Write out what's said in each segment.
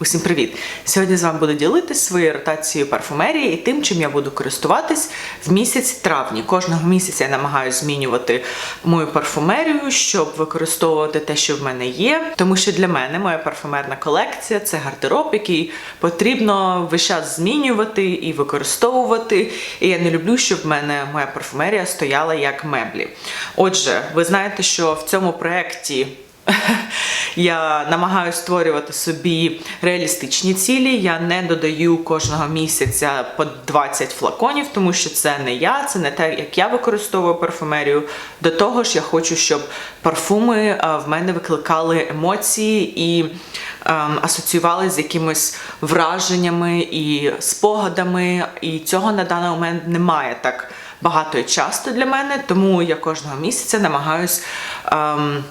Усім привіт! Сьогодні з вами буду ділитися своєю ротацією парфумерії і тим, чим я буду користуватись в місяць травні. Кожного місяця я намагаюся змінювати мою парфумерію, щоб використовувати те, що в мене є. Тому що для мене моя парфумерна колекція це гардероб, який потрібно весь час змінювати і використовувати. І я не люблю, щоб в мене моя парфумерія стояла як меблі. Отже, ви знаєте, що в цьому проєкті я намагаюся створювати собі реалістичні цілі. Я не додаю кожного місяця по 20 флаконів, тому що це не я, це не те, як я використовую парфумерію. До того ж, я хочу, щоб парфуми е, в мене викликали емоції і ем, асоціювали з якимись враженнями і спогадами. І цього на даний момент немає так багато і часто для мене, тому я кожного місяця намагаюсь. Ем,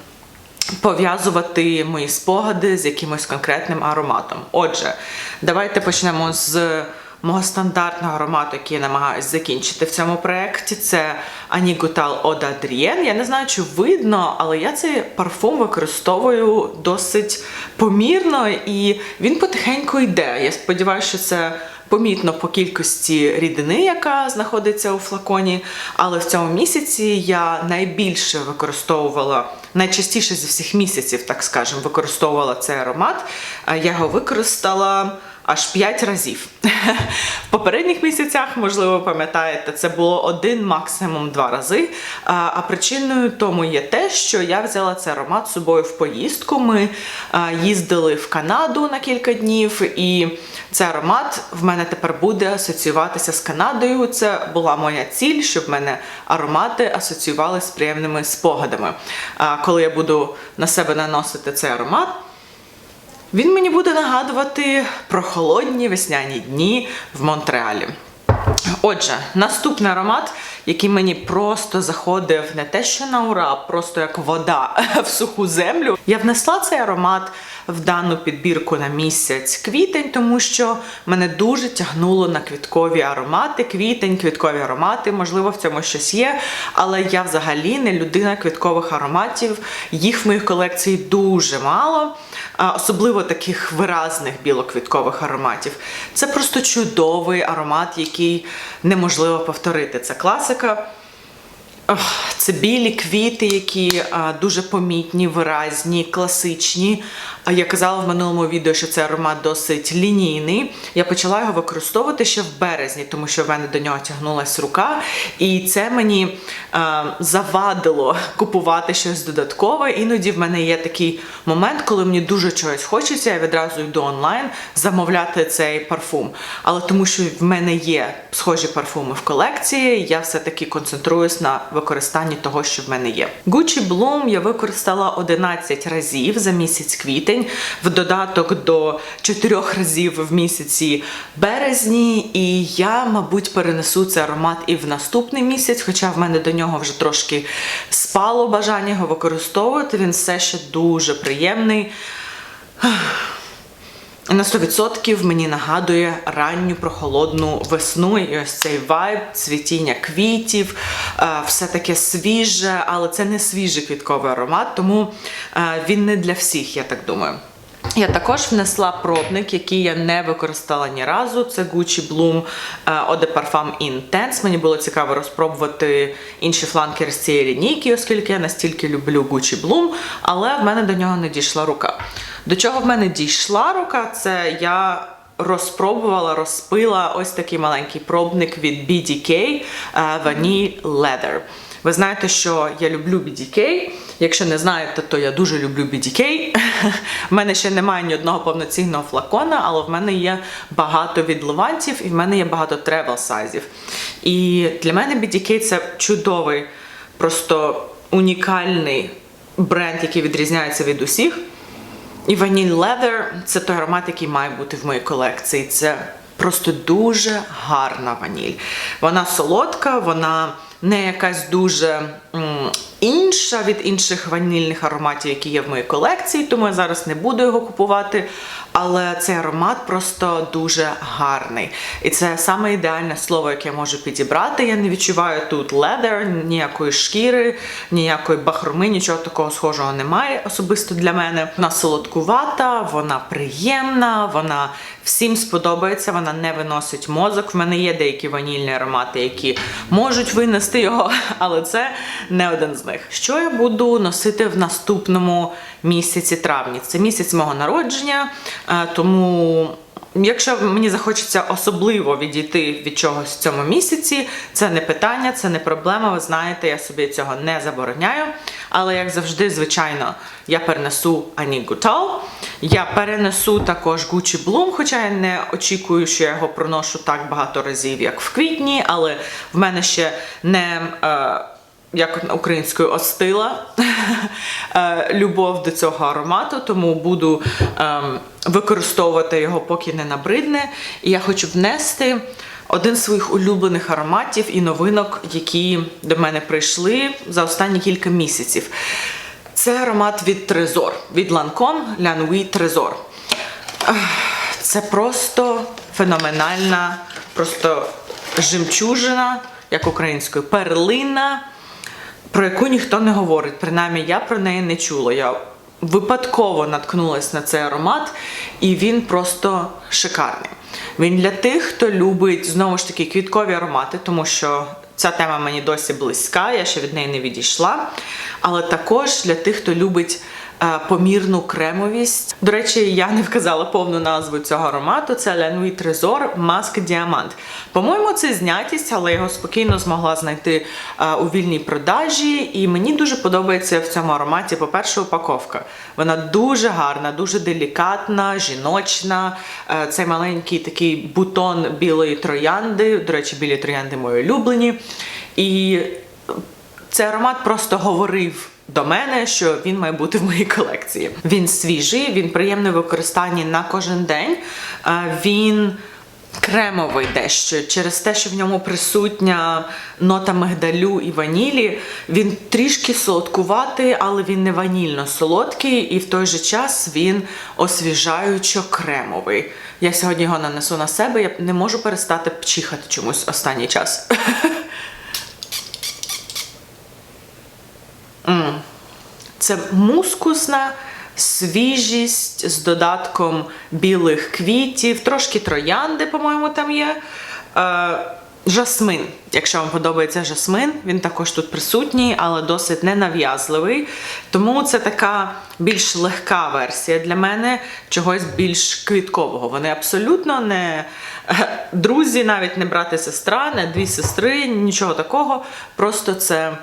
пов'язувати мої спогади з якимось конкретним ароматом. Отже, давайте почнемо з мого стандартного аромату, який я намагаюся закінчити в цьому проєкті. Це Анігутал Ода Adrien. Я не знаю, чи видно, але я цей парфум використовую досить помірно, і він потихеньку йде. Я сподіваюся, що це. Помітно по кількості рідини, яка знаходиться у флаконі, але в цьому місяці я найбільше використовувала, найчастіше зі всіх місяців, так скажемо, використовувала цей аромат. Я його використала аж 5 разів. В попередніх місяцях, можливо, пам'ятаєте, це було один, максимум два рази. А, причиною тому є те, що я взяла цей аромат з собою в поїздку. Ми їздили в Канаду на кілька днів, і цей аромат в мене тепер буде асоціюватися з Канадою. Це була моя ціль, щоб в мене аромати асоціювалися з приємними спогадами. Коли я буду на себе наносити цей аромат. Він мені буде нагадувати про холодні весняні дні в Монтреалі. Отже, наступний аромат, який мені просто заходив не те, що на ура, просто як вода в суху землю. Я внесла цей аромат в дану підбірку на місяць квітень, тому що мене дуже тягнуло на квіткові аромати. Квітень, квіткові аромати, можливо, в цьому щось є. Але я взагалі не людина квіткових ароматів. Їх в моїх колекції дуже мало, особливо таких виразних білоквіткових ароматів. Це просто чудовий аромат, який неможливо повторити. Це класика. Це білі квіти, які дуже помітні, виразні, класичні. А я казала в минулому відео, що цей аромат досить лінійний. Я почала його використовувати ще в березні, тому що в мене до нього тягнулася рука, і це мені а, завадило купувати щось додаткове. Іноді в мене є такий момент, коли мені дуже чогось хочеться, я відразу йду онлайн замовляти цей парфум. Але тому, що в мене є схожі парфуми в колекції, я все-таки концентруюсь на використанні того, що в мене є. Gucci Bloom я використала 11 разів за місяць квітень, в додаток до 4 разів в місяці березні. І я, мабуть, перенесу цей аромат і в наступний місяць, хоча в мене до нього вже трошки спало бажання його використовувати. Він все ще дуже приємний. На 100% мені нагадує ранню прохолодну весну і ось цей вайб, цвітіння квітів, е, все таке свіже, але це не свіжий квітковий аромат, тому е, він не для всіх, я так думаю. Я також внесла пробник, який я не використала ні разу. Це Gucci Bloom е, Eau de Parfum Intense. Мені було цікаво розпробувати інші фланкери з цієї лінійки, оскільки я настільки люблю Gucci Bloom, але в мене до нього не дійшла рука. До чого в мене дійшла рука, це я розпробувала, розпила ось такий маленький пробник від BDK е, Vanille Leather. Ви знаєте, що я люблю BDK. Якщо не знаєте, то я дуже люблю BDK. В мене ще немає ні одного повноцінного флакона, але в мене є багато відливантів і в мене є багато тревел сайзів. І для мене BDK це чудовий, просто унікальний бренд, який відрізняється від усіх. І Vanille Leather – це той аромат, який має бути в моїй колекції. Це просто дуже гарна ваніль. Вона солодка, вона не якась дуже м, інша від інших ванільних ароматів, які є в моїй колекції, тому я зараз не буду його купувати. Але цей аромат просто дуже гарний. І це саме ідеальне слово, яке я можу підібрати. Я не відчуваю тут leather, ніякої шкіри, ніякої бахроми, нічого такого схожого немає особисто для мене. Вона солодкувата, вона приємна, вона всім сподобається, вона не виносить мозок. В мене є деякі ванільні аромати, які можуть винести його, але це не один з них. Що я буду носити в наступному місяці травні? Це місяць мого народження, тому. Якщо мені захочеться особливо відійти від чогось в цьому місяці, це не питання, це не проблема. Ви знаєте, я собі цього не забороняю. Але як завжди, звичайно, я перенесу Ані Гутал. Я перенесу також Gucci Bloom, хоча я не очікую, що я його проношу так багато разів, як в квітні, але в мене ще не. Е, як українською остила е, любов до цього аромату, тому буду ем, використовувати його, поки не набридне. І я хочу внести один з своїх улюблених ароматів і новинок, які до мене прийшли за останні кілька місяців. Це аромат від Трезор, від Lancome La Nuit Trésor. Це просто феноменальна, просто жемчужина, як українською, перлина про яку ніхто не говорить. Принаймні, я про неї не чула. Я випадково наткнулась на цей аромат, і він просто шикарний. Він для тих, хто любить знову ж таки квіткові аромати, тому що ця тема мені досі близька, я ще від неї не відійшла. Але також для тих, хто любить помірну кремовість. До речі, я не вказала повну назву цього аромату. Це La Trésor Маск Діамант. По-моєму, це знятість, але його спокійно змогла знайти е, у вільній продажі. І мені дуже подобається в цьому ароматі, по-перше, упаковка. Вона дуже гарна, дуже делікатна, жіночна. Е, Цей маленький такий бутон білої троянди. До речі, білі троянди мої улюблені. І цей аромат просто говорив до мене, що він має бути в моїй колекції. Він свіжий, він приємний в використанні на кожен день. Він кремовий дещо через те, що в ньому присутня нота мигдалю і ванілі. Він трішки солодкуватий, але він не ванільно солодкий, і в той же час він освіжаючо кремовий. Я сьогодні його нанесу на себе, я не можу перестати пчихати чомусь останній час. Це мускусна свіжість з додатком білих квітів, трошки троянди, по-моєму, там є. Е, жасмин. Якщо вам подобається жасмин, він також тут присутній, але досить ненав'язливий. Тому це така більш легка версія для мене, чогось більш квіткового. Вони абсолютно не е, друзі, навіть не брат і сестра, не дві сестри, нічого такого. Просто це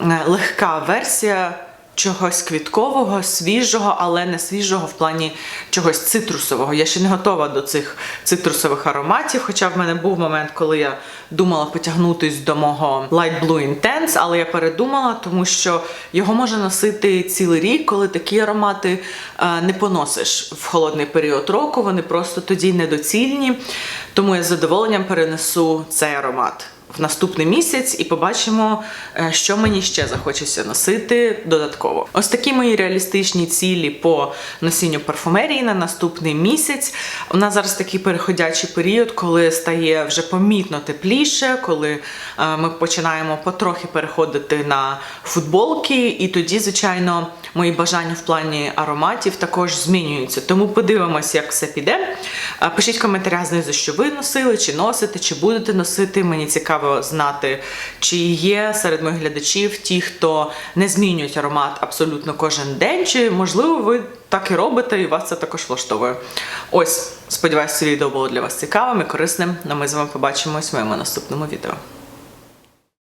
е, легка версія чогось квіткового, свіжого, але не свіжого в плані чогось цитрусового. Я ще не готова до цих цитрусових ароматів. Хоча в мене був момент, коли я думала потягнутись до мого Light Blue Intense, але я передумала, тому що його можна носити цілий рік, коли такі аромати е, не поносиш в холодний період року. Вони просто тоді недоцільні. Тому я з задоволенням перенесу цей аромат в наступний місяць і побачимо, е, що мені ще захочеться носити додатково. Ось такі мої реалістичні цілі по носінню парфумерії на наступний місяць. У нас зараз такий переходячий період, коли стає вже помітно тепліше, коли е, ми починаємо потрохи переходити на футболки, і тоді, звичайно, мої бажання в плані ароматів також змінюються. Тому подивимось, як все піде. Е, Пишіть в коментарях знизу, що ви носили, чи носите, чи будете носити. Мені цікаво знати, чи є серед моїх глядачів ті, хто не змінюють аромат абсолютно кожен день, чи можливо ви так і робите, і вас це також влаштовує. Ось, сподіваюся, це відео було для вас цікавим і корисним. Ну, ми з вами побачимось в моєму наступному відео.